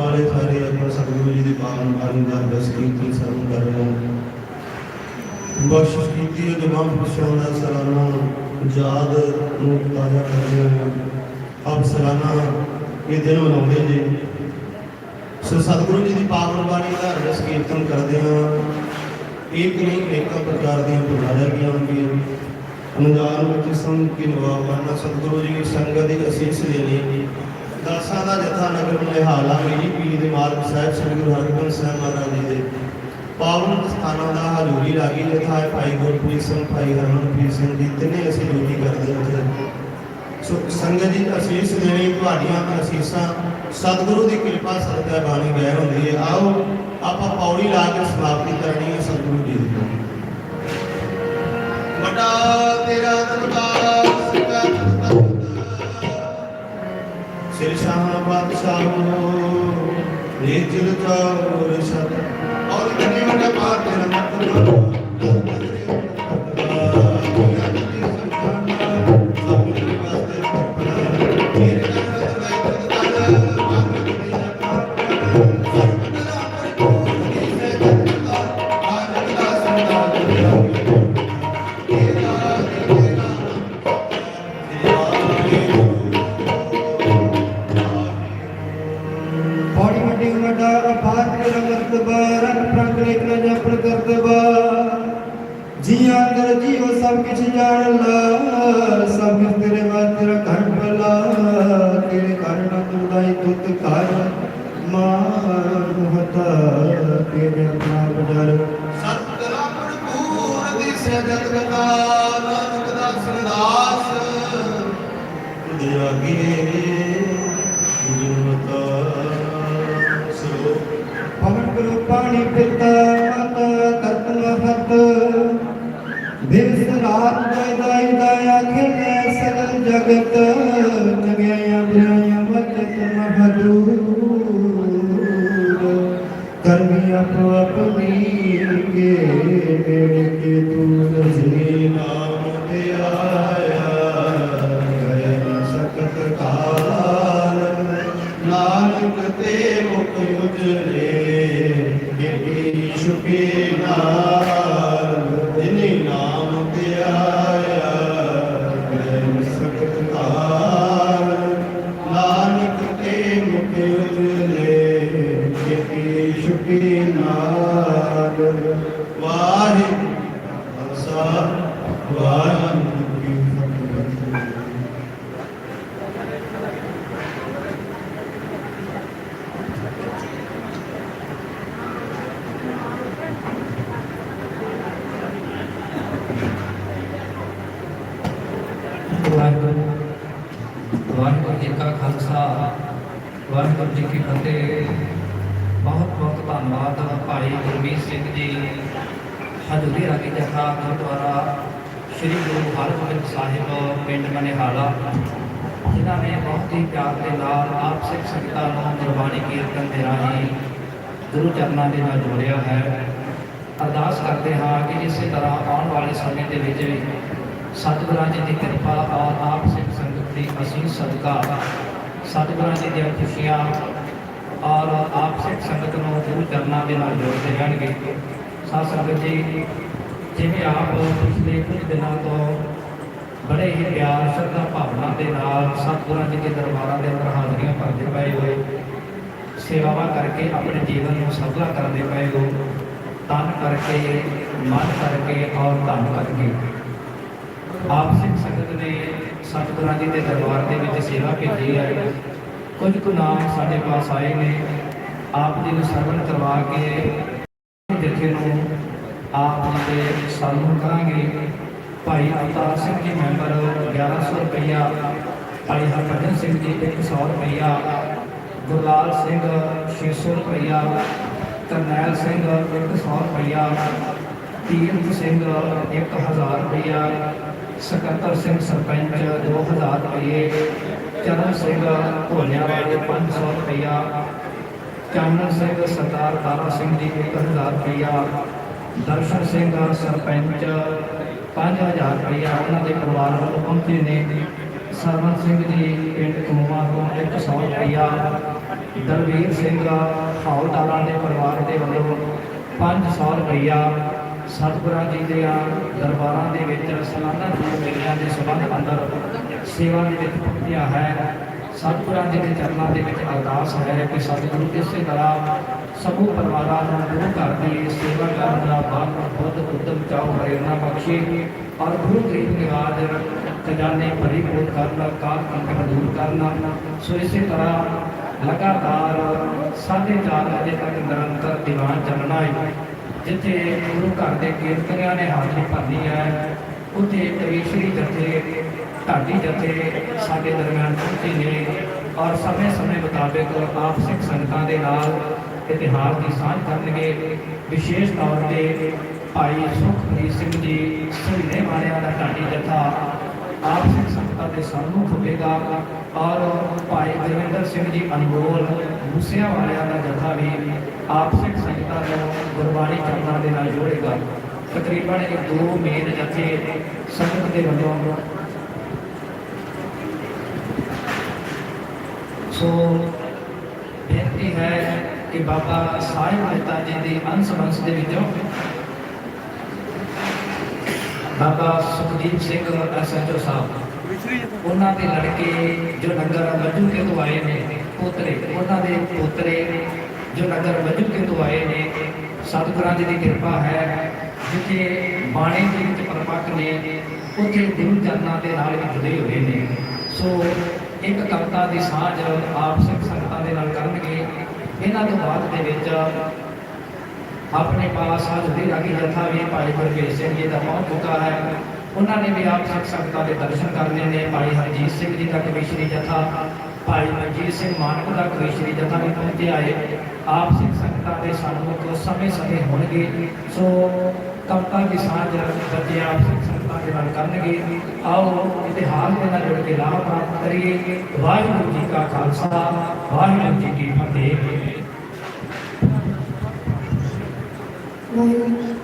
ਵਾਲੇ ਸਾਰੇ ਆਪਾਂ ਸਤਿਗੁਰੂ ਜੀ ਦੀ ਪਾਵਨ ਬਾਣੀ ਦਾ ਅਰਦਾਸ ਕੀਰਤਨ ਸਰਵ ਕਰ ਰਹੇ ਕੀਤੀ ਹੈ, ਜਮਾਂ ਸਲਾਨਾ ਯਾਦ ਨੂੰ ਤਾਜ਼ਾ ਕਰ ਹਾਂ। ਆਪ ਸਲਾਨਾ ਇਹ ਦਿਨ ਮਨਾਉਂਦੇ ਜੀ ਸੋ ਸਤਿਗੁਰੂ ਜੀ ਦੀ ਪਾਵਨ ਬਾਣੀ ਦਾ ਅਰਦਾਸ ਕੀਰਤਨ ਕਰਦੇ ਹਾਂ। ਇੱਕ ਨਹੀਂ, ਅਨੇਕਾਂ ਪ੍ਰਕਾਰ ਦੀਆਂ ਬਿਮਾਰੀਆਂ ਵੀ ਆਉਂਦੀਆਂ ਅਨਜਾਨ ਵਿੱਚ ਸੰਗ ਕੀ ਨਵਾਬਾਨਾ ਸਤਿਗੁਰੂ ਜੀ ਦੀ ਸੰਗਤ ਦੀ ਅਸੀਸ ਲੈਣੀ ਦਾਸਾਂ ਦਾ ਜਥਾ ਨਗਰ ਨਿਹਾਲਾ ਮੇਰੀ ਪੀਰ ਦੇ ਮਾਲਕ ਸਾਹਿਬ ਸ੍ਰੀ ਗੁਰੂ ਹਰਗੋਬਿੰਦ ਸਾਹਿਬ ਮਹਾਰਾਜ ਜੀ ਦੇ। ਪਾਵਨ ਸਥਾਨਾਂ ਦਾ ਹਜ਼ੂਰੀ ਲਾਗੀ ਜਥਾ ਹੈ, ਭਾਈ ਗੁਰਪ੍ਰੀਤ ਸਿੰਘ, ਭਾਈ ਹਰਮਨਪ੍ਰੀਤ ਸਿੰਘ ਜੀ, ਤਿੰਨੇ ਅਸੀਂ ਡਿਊਟੀ ਕਰਦੇ ਹਾਂ ਉੱਥੇ। ਸੋ ਸੰਗਤ ਜੀ, ਅਸੀਸ ਦੇਣੀ ਤੁਹਾਡੀਆਂ ਅਸੀਸਾਂ। ਸਤਿਗੁਰੂ ਦੀ ਕਿਰਪਾ ਸਦਕਾ ਬਾਣੀ ਗੈਰ ਹੁੰਦੀ ਹੈ। ਆਓ, ਆਪਾਂ ਪੌੜੀ ਲਾ ਕੇ ਸਮਾਪਤੀ ਕਰਨੀ ਸ਼ਾਹ ਬਾਦਸ਼ਾਹੋ ਰੇ ਜਾਣ ਲਾ ਸਭ ਕਿਛ ਤੇਰੇ ਬਾਤ ਤੇਰਾ ਘਰ ਭਲਾ। ਤੇਰੇ ਘਰ ਨ ਤੁਰਦਾਈ ਤੁਤ ਘਰ ਮਾਨ ਹਤਾ ਤੇਰੇ ਆਪਣਾ ਬਜਰ ਸਤਿਗੁਰਾਂ ਗੁਰਪੂਰ ਦੀ ਸਜਦ ਗਤਾ ਨਾਨਕ ਦਾ ਸੰਦਾਸ। ਦਿਆਗੇ ਗੁਰਮਤਾ ਸੋ ਪਵਨ ਗੁਰੂ ਪਾਣੀ ਪਿਤਾ ਜੈ ਦਾਈ ਦਾਇਆ ਸਗਲ ਜਗਤ ਜਗਿਆ ਬਿਆਇਆ ਵਜਤ ਮਹਦੂਰ। ਕਰਮੀ ਆਪੋ ਆਪਣੀ ਕੇ ਮੇਰੇ ਕੇ ਤੂੰ ਸ੍ਰੀ ਨਾਮ ਤੇ ਆਇਆ ਗਏ ਨ ਸਕਤ ਕਾਲ ਨਾਨਕ ਤੇ ਮੁਖ ਉਜਲੇ ਗਿਰਗੀ ਛੁਪੇ ਨਾਲ ਵਾਹਿਗੁਰੂ ਜੀ ਵਾਹਿਗੁਰੂ ਜੀ ਕਾ ਖਾਲਸਾ, ਵਾਹਿਗੁਰੂ ਜੀ ਕੀ ਫਤਿਹ। ਬਹੁਤ ਬਹੁਤ ਧੰਨਵਾਦ ਭਾਈ ਗੁਰਮੀਤ ਸਿੰਘ ਜੀ, ਹਜ਼ੂਰੀ ਰਾਗੀ ਜਥਾ ਗੁਰਦੁਆਰਾ ਸ੍ਰੀ ਗੁਰੂ ਹਰਗੋਬਿੰਦ ਸਾਹਿਬ ਪਿੰਡ ਮਨਿਹਾਲਾ, ਜਿਨ੍ਹਾਂ ਨੇ ਬਹੁਤ ਹੀ ਪਿਆਰ ਦੇ ਨਾਲ ਆਪ ਸਿੱਖ ਸੰਗਤਾਂ ਨੂੰ ਗੁਰਬਾਣੀ ਕੀਰਤਨ ਦੇ ਰਾਹੀਂ ਗੁਰੂ ਚਰਨਾਂ ਦੇ ਨਾਲ ਜੋੜਿਆ ਹੈ। ਅਰਦਾਸ ਕਰਦੇ ਹਾਂ ਕਿ ਇਸੇ ਤਰ੍ਹਾਂ ਆਉਣ ਵਾਲੇ ਸਮੇਂ ਦੇ ਵਿੱਚ ਵੀ ਸਤਿਗੁਰਾਂ ਜੀ ਦੀ ਕਿਰਪਾ ਔਰ ਆਪ ਸਿੱਖ ਸੰਗਤ ਦੀ ਅਸੀਸ ਸਦਕਾ, ਸਤਿਗੁਰਾਂ ਜੀ ਦੀਆਂ ਖੁਸ਼ੀਆਂ ਔਰ ਆਪ ਸਿੱਖ ਸੰਗਤ ਨੂੰ ਗੁਰੂ ਚਰਨਾਂ ਦੇ ਨਾਲ ਜੋੜਦੇ ਰਹਿਣਗੇ। ਸਾਧ ਸੰਗਤ ਜੀ। ਜਿਵੇਂ ਆਪ ਪਿਛਲੇ ਕੁਝ ਦਿਨਾਂ ਤੋਂ ਬੜੇ ਹੀ ਪਿਆਰ, ਸ਼ਰਧਾ ਭਾਵਨਾ ਦੇ ਨਾਲ ਸਤਿਗੁਰਾਂ ਜੀ ਦੇ ਦਰਬਾਰਾਂ ਦੇ ਅੰਦਰ ਹਾਜ਼ਰੀਆਂ ਭਰਦੇ ਪਏ ਹੋਏ। ਸੇਵਾਵਾਂ ਕਰਕੇ ਆਪਣੇ ਜੀਵਨ ਨੂੰ ਸਫਲਾ ਕਰਦੇ ਪਏ ਹੋ ਤਨ ਕਰਕੇ, ਮਨ ਕਰਕੇ ਔਰ ਧਨ ਕਰਕੇ। ਆਪ ਸਿੱਖ ਸੰਗਤ ਨੇ ਸਤਿਗੁਰਾਂ ਜੀ ਦੇ ਦਰਬਾਰ ਦੇ ਵਿੱਚ ਸੇਵਾ ਭੇਜੀ ਹੈ। ਕੁਝ ਕੁ ਨਾਮ ਸਾਡੇ ਪਾਸ ਆਏ ਨੇ। ਆਪ ਜੀ ਨੂੰ ਸਰਵਣ ਕਰਵਾ ਕੇ, ਜਥੇ ਨੂੰ ਆਪ ਜੀ ਦੇ ਸਨਮਾਨ ਕਰਾਂਗੇ। ਭਾਈ ਅਵਤਾਰ ਸਿੰਘ ਜੀ ਮੈਂਬਰ 1100 ਰੁਪਇਆ ਭਾਈ ਹਰਭਜਨ ਸਿੰਘ ਜੀ 100 ਰੁਪਇਆ ਗੁਰਲਾਲ ਸਿੰਘ 600 ਰੁਪਇਆ ਕਰਨੈਲ ਸਿੰਘ 100 ਰੁਪਇਆ ਤੀਰਥ ਸਿੰਘ 1000 ਰੁਪਇਆ ਸਕੱਤਰ ਸਿੰਘ ਸਰਪੰਚ 2000 ਰੁਪਏ ਚਰਨ ਸਿੰਘ ਭੋਲਿਆਂ ਵਾਲੇ 500 ਰੁਪਇਆ ਚਾਨਣ ਸਿੰਘ, ਸਰਦਾਰ ਤਾਰਾ ਸਿੰਘ ਜੀ 1000 ਰੁਪਇਆ ਦਰਸ਼ਨ ਸਿੰਘ ਸਰਪੰਚ 5000 ਰੁਪਇਆ ਉਹਨਾਂ ਦੇ ਪਰਿਵਾਰ ਵੱਲੋਂ ਪਹੁੰਚੇ ਨੇ। ਸਰਵਨ ਸਿੰਘ ਜੀ, ਪਿੰਡ ਕਮੂਆ ਭਈਆ ਦਲਵੀਰ ਸਿੰਘ ਹੌਲਦਾਰਾਂ ਦੇ ਪਰਿਵਾਰ ਦੇ ਵੱਲੋਂ 500 ਰੁਪਈਆ। ਸਤਿਗੁਰਾਂ ਜੀ ਦੇ ਦਰਬਾਰਾਂ ਦੇ ਵਿੱਚ ਸਾਲਾਨਾ ਜੋੜ ਮੇਲਿਆਂ ਦੇ ਸਬੰਧ ਅੰਦਰ ਸੇਵਾ ਦੇ ਵਿੱਚ ਪਹੁੰਚਿਆ ਹੈ। ਸਤਿਗੁਰਾਂ ਜੀ ਦੇ ਚਰਨਾਂ ਦੇ ਵਿੱਚ ਅਰਦਾਸ ਹੈ ਕਿ ਸਤਿਗੁਰੂ ਇਸੇ ਤਰ੍ਹਾਂ ਸਮੂਹ ਪਰਿਵਾਰਾਂ ਨੂੰ ਗੁਰੂ ਘਰ ਦੀ ਸੇਵਾ ਕਰਨ ਦਾ ਬਲ ਬੁੱਧ ਉਦਮ ਚਾਉ ਪ੍ਰੇਰਣਾ ਬਖਸ਼ੇ ਔਰ ਗੁਰੂ ਗ੍ਰੰਥ ਨਿਵਾਜ ਖਜ਼ਾਨੇ ਭਰੀ ਕੋਲ ਕਰਨਾ ਕਾਲ ਕੰਕੜ ਦੂਰ ਕਰਨਾ ਸੋ ਇਸੇ ਤਰ੍ਹਾਂ ਲਗਾਤਾਰ ਸਾਢੇ ਚਾਰ ਵਜੇ ਤੱਕ ਨਿਰੰਤਰ ਦੀਵਾਨ ਚੱਲਣਾ ਹੈ, ਜਿੱਥੇ ਗੁਰੂ ਘਰ ਦੇ ਕੀਰਤਨੀਆਂ ਨੇ ਹਾਜ਼ਰੀ ਭਰਨੀ ਹੈ, ਉੱਥੇ ਕਵੀਸ਼ਰੀ ਜਥੇ, ਢਾਡੀ ਜਥੇ ਸਾਡੇ ਦਰਮਿਆਨ ਪਹੁੰਚੇ ਨੇ ਔਰ ਸਮੇਂ-ਸਮੇਂ ਮੁਤਾਬਕ ਆਪ ਸਿੱਖ ਸੰਗਤਾਂ ਦੇ ਨਾਲ ਇਤਿਹਾਸ ਦੀ ਸਾਂਝ ਕਰਨਗੇ। ਵਿਸ਼ੇਸ਼ ਤੌਰ ਤੇ ਭਾਈ ਸੁਖਪ੍ਰੀਤ ਸਿੰਘ ਜੀ ਸਹੀਨੇ ਵਾਲਿਆਂ ਦਾ ਢਾਡੀ ਜਥਾ ਆਪ ਸਿੱਖ ਸੰਗਤਾਂ ਦੇ ਸਾਹਮਣੇ ਹੋਵੇਗਾ ਔਰ ਭਾਈ ਗੁਰਵਿੰਦਰ ਸਿੰਘ ਜੀ ਅਨਮੋਲ ਮੂਸਿਆਂ ਵਾਲਿਆਂ ਦਾ ਜਥਾ ਵੀ ਆਪ ਸਿੱਖ ਸੰਗਤਾਂ ਨੂੰ ਗੁਰਬਾਣੀ ਚਰਨਾਂ ਦੇ ਨਾਲ ਜੋੜੇਗਾ। ਤਕਰੀਬਨ ਇਹ ਦੋ ਮੇਨ ਜਥੇ ਸੰਗਤ ਦੇ ਵੱਲੋਂ। ਸੋ ਬੇਨਤੀ ਹੈ ਕਿ ਬਾਬਾ ਸਾਹਿਬ ਮਹਿਤਾ ਜੀ ਦੇ ਅੰਸ਼ ਬੰਸ ਦੇ ਵਿੱਚੋਂ ਬਾਬਾ ਸੁਖਦੀਪ ਸਿੰਘ ਐਸਐਚਓ ਸਾਹਿਬ, ਉਹਨਾਂ ਦੇ ਲੜਕੇ ਜੋ ਨਗਰ ਵਜੂਕੇ ਤੋਂ ਆਏ ਨੇ, ਪੋਤਰੇ, ਉਹਨਾਂ ਦੇ ਪੋਤਰੇ ਜੋ ਨਗਰ ਵਜੂਕੇ ਤੋਂ ਆਏ ਨੇ, ਸਤਿਗੁਰਾਂ ਜੀ ਦੀ ਕਿਰਪਾ ਹੈ, ਜਿੱਥੇ ਬਾਣੀ ਦੇ ਵਿੱਚ ਪਰਪੱਕ ਨੇ ਉੱਥੇ ਦਿਨ ਚਰਨਾਂ ਦੇ ਨਾਲ ਵੀ ਜੁੜੇ ਹੋਏ ਨੇ। ਸੋ ਇੱਕ ਕਵਿਤਾ ਦੀ ਸਾਂਝ ਆਪ ਸਿੱਖ ਸੰਗਤਾਂ ਦੇ ਨਾਲ ਕਰਨਗੇ ਇਹਨਾਂ ਤੋਂ ਬਾਅਦ ਦੇ ਵਿੱਚ ਆਪਣੇ ਪਾਸਾ ਹਾਜ਼ਰੀ ਰਾਗੀ ਜਥਾ ਵੀ ਭਾਈ ਗੁਰਪ੍ਰੀਤ ਸਿੰਘ ਜੀ ਦਾ ਪਹੁੰਚ ਚੁੱਕਾ ਹੈ। ਉਹਨਾਂ ਨੇ ਵੀ ਆਪ ਸਿੱਖ ਸੰਗਤਾਂ ਦੇ ਦਰਸ਼ਨ ਕਰਨੇ ਨੇ। ਭਾਈ ਹਰਜੀਤ ਸਿੰਘ ਜੀ ਦਾ ਕਵੀਸ਼ਰੀ ਜਥਾ, ਭਾਈ ਮਨਜੀਤ ਸਿੰਘ ਮਾਨਕ ਦਾ ਕਵੀਸ਼ਰੀ ਜਥਾ ਵੀ ਪਹੁੰਚਿਆ ਹੈ ਆਪ ਸਿੱਖ ਸੰਗਤਾਂ ਦੇ ਸਨਮੁਖ ਸਮੇਂ ਸਮੇਂ ਹੋਣਗੇ। ਸੋ ਕਵਤਾ ਦੀ ਸਾਂਝ ਬੱਚੇ ਆਪ ਸਿੱਖ ਸੰਗਤਾਂ ਦੇ ਨਾਲ ਕਰਨਗੇ ਆਓ ਇਤਿਹਾਸ ਦੇ ਨਾਲ ਜੁੜ ਕੇ ਲਾਭ ਪ੍ਰਾਪਤ ਕਰੀਏ ਵਾਹਿਗੁਰੂ ਜੀ ਕਾ ਖਾਲਸਾ ਵਾਹਿਗੁਰੂ ਜੀ ਕੀ ਫਤਿਹ ਸਾਹਿਬ